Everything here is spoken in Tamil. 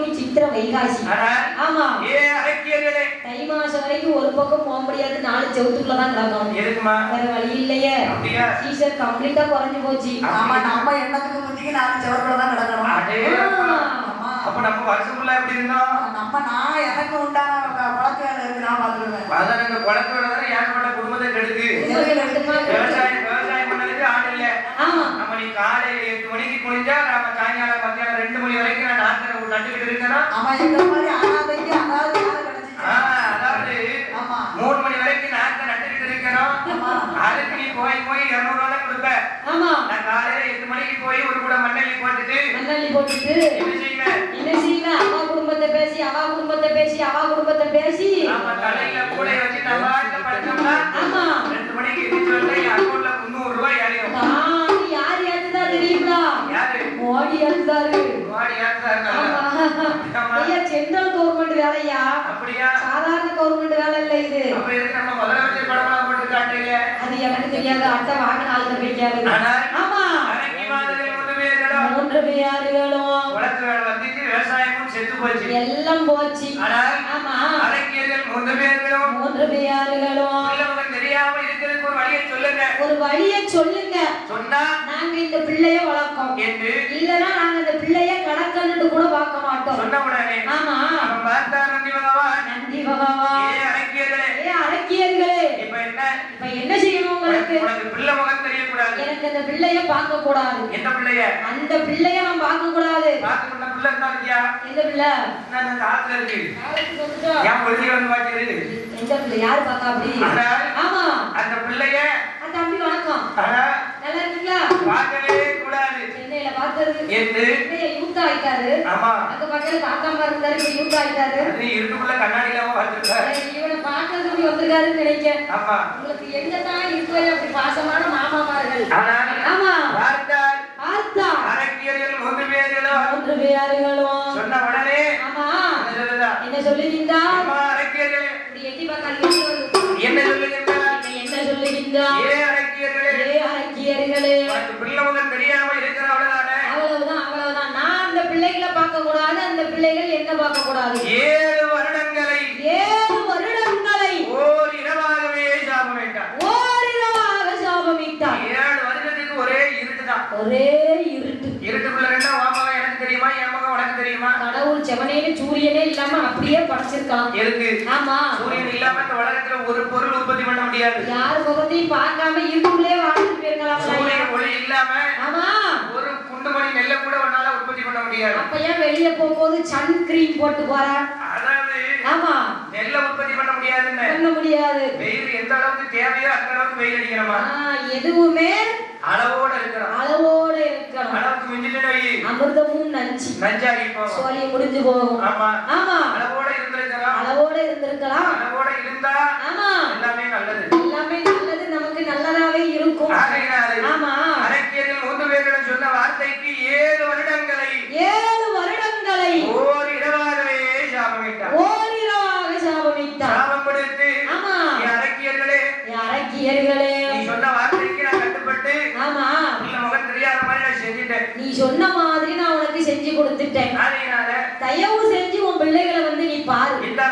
பங்குனி சித்திர வைகாசி. ஆமா. ஏ அரக்கியர்களே. தை மாசம் வரைக்கும் ஒரு பக்கம் போக முடியாது நாலு செவத்துக்குள்ள தான் கிடக்கும். எதுக்குமா? வேற வழி இல்லையே. அப்படியா? சீசன் கம்ப்ளீட்டா குறைஞ்சு போச்சு. ஆமா நம்ம எண்ணத்துக்கு முந்திக்கு நாலு செவருக்குள்ள தான் கிடக்கணும். அப்ப நம்ம வருஷம் எப்படி இருந்தோம்? நம்ம நான் எனக்கு உண்டான க- பழக்க வேலை இருக்கு நான் பாத்துருவேன் அதான் இந்த குளத்து வேலை தானே ஏகப்பட்ட குடும்பத்தை கெடுக்கு? விவசாயம் விவசாயம் பண்ணதுக்கு ஆள் இல்ல. ஆமா. நம்ம நீ காலையில எட்டு மணிக்கு குளிஞ்சா நாம சாயங்காலம் மத்தியானம் ரெண்டு மணி வரைக்கும் நான் நாட்டு நட்டுக்கிட்டு இருக்கேன்னா ஆமா எங்க மாதிரி அனாதைக்கு ஆ, அதாவது ஆமா. மூணு மணி வரைக்கும் நாட்டை நட்டுக்கிட்டு இருக்கணும் ஆமா. அதுக்கு நீ போய் போய் இருநூறு ரூபா தான் கொடுப்ப. ஆமா. நான் காலையில எட்டு மணிக்கு போய் ஒரு கூட போட்டுட்டு மண்ணள்ளி போட்டுட்டு என்ன செய்வேன் என்ன செய்வேன் அவா குடும்பத்தை பேசி அவா குடும்பத்தை பேசி அவா குடும்பத்தை பேசி. நாம தலையில கூடை வச்சு நம்ம படுத்தோம்னா ஆமா. ரெண்டு மணிக்கு எதிர்த்து வந்தா என் அக்கௌண்ட்ல முந்நூறு ரூபாய் யார் ஏத்துதா தெரியுங்களா? யாரு? மோடி ஏத்துதாரு. மோடி ஆமா. ஐயா சென்ட்ரல் கவர்மெண்ட் வேலையா? அப்படியா? சாதாரண கவர்மெண்ட் வேலை இல்ல இது. அப்ப எதுக்கு நம்ம முதலமைச்சர் போட்டு காட்டுறீங்க அது எனக்கு தெரியாது. அட்டை வாங்கின ஆளுக்கு பிடிக்காது ஆமா. மூன்று பேர்களும் குளத்து வேலை வந்துச்சு விவசாயமும் செத்து போச்சு. எல்லாம் போச்சு. ஆமா. அரங்கியர்கள் மூன்று பேர்களும் மூன்று பேருகளும் தெரியாம இருக்கிறதுக்கு ஒரு வழியை சொல்லுங்க. ஒரு வழிய சொல்லுங்க. சொன்னா நாங்க இந்த பிள்ளைய வளர்க்கோம். இல்லனா நாங்க இந்த பிள்ளைய கடக்கன்னு கூட சொன்ன உடனே ஆமா. அவன் பார்த்தா நந்தி பகவான் நந்தி பகவான் ஏ அரக்கியர்களே. இப்ப என்ன? இப்ப என்ன செய்யணும் உங்களுக்கு? உனக்கு பிள்ளை முகம் தெரியக்கூடாது. எனக்கு அந்த பிள்ளைய பார்க்க கூடாது பிள்ளைய? அந்த பிள்ளைய நான் பார்க்க கூடாது பிள்ளை இருந்தா இருக்கியா? எந்த பிள்ளை? என்ன அந்த ஆத்துல இருக்கு. யாருக்கு சொல்லுச்சோ? என் பொழுது வந்து பாக்கிறது எந்த பிள்ளை? யாரு பார்த்தா அப்படி? ஆமா. அந்த பிள்ளைய? அந்த தம்பி வணக்கம். என்று யூத் ஆயிட்டாரு. ஆமா. அங்க பக்கத்துல தாத்தாமா இருந்தாரு இப்ப யூத் ஆயிட்டாரு. அது இருட்டுக்குள்ள கண்ணாடி இல்லாம பார்த்திருக்க இவனை பார்க்கறதுக்கு இப்படி வந்திருக்காருன்னு நினைக்கிறேன். ஆமா. உங்களுக்கு எங்க தான் இருக்கிற அப்படி பாசமான மாமாமார்கள்? ஆமா. பார்த்தால் பார்த்தா அரக்கியர்கள் மூன்று பேர்களும் மூன்று பேருகளும் சொன்ன உடனே ஆமா. என்ன சொல்லுதா? என்ன சொல்லுகின்றா? அம்மா அரக்கியர்களே. இப்படி எட்டி பார்த்தாங்க என்ன சொல்லுகின்றார் என்ன சொல்லுகின்றா? ஏ அரக்கியர்களே. அரக்கியர்களே. பிள்ளை அவ்வளவுதானே அவ்வளவுதான். நான் அந்த பிள்ளைகளை பார்க்க கூடாது அந்த பிள்ளைகள் என்ன பார்க்க கூடாது ஏழு வருடங்களை ஏழு வருடங்களை ஓர் இரவாகவே சாப வேண்டாம் ஓரிரவாக சாபமிட்டார் ஏழு வருடத்துக்கு ஒரே இருட்டுதான். ஒரே இருட்டு. இருட்டுக்குள்ள ரெண்டா மகன் எனக்கு தெரியுமா? என் மகன் உனக்கு தெரியுமா? கடவுள் செவனேன்னு சூரியனே இல்லாம அப்படியே படைச்சிருக்கலாம் எதுக்கு? ஆமா. சூரியன் இல்லாம இந்த உலகத்துல ஒரு பொருள் உற்பத்தி பண்ண முடியாது. யார் முகத்தையும் பார்க்காம இருட்டுக்குள்ளே வாழ்ந்துட்டு போயிருக்கலாம் சூரியன் ஒளி இல்லாம ஆமா. குண்டுமணி நெல்லை கூட உன்னால உற்பத்தி பண்ண முடியாது. அப்ப ஏன் வெளிய போகும்போது சன் கிரீம் போட்டு போறா? அதாவது ஆமா. நெல்லை உற்பத்தி பண்ண முடியாதுன்னு. பண்ண முடியாது. வெயில் எந்த அளவுக்கு தேவையோ அந்த அளவுக்கு வெயில் அடிக்கிறோமா எதுவுமே அளவோட இருக்கிறோம். அளவோட இருக்கணும் அளவுக்கு மிஞ்சிட்டு வை. அமிர்தமும் நஞ்சு. நஞ்சாகி போகும் சோழி முடிஞ்சு போகும். ஆமா. ஆமா. அளவோட இருந்திருக்கிறோம் அளவோட இருந்திருக்கலாம். அளவோட இருந்தா ஆமா எல்லாமே நல்லது எல்லாமே நல்லது நமக்கு நல்லதாவே இருக்கும் ஆகையினாலே ஆமா அரக்கியர்கள் மூன்று பேர்களும் சொன்ன வார்த்தைக்கு ஏழு வருடங்களை ஏழு வருடங்களை ஓர் இடமாகவே சாபமிட்டார் ஓரிரவாக சாபமித்தார் சாபம் கொடுத்து ஆமா நீ அரக்கியர்களே அரக்கியர்களே நீ சொன்ன வார்த்தைக்கு ஆமா. உள்ள முகம் தெரியாத மாதிரி நான் செஞ்சுட்டேன். நீ சொன்ன மாதிரி நான் உனக்கு செஞ்சு கொடுத்துட்டேன். ஆகையினால தயவு செஞ்சு உன் பிள்ளைகளை வந்து நீ பாரு. இந்த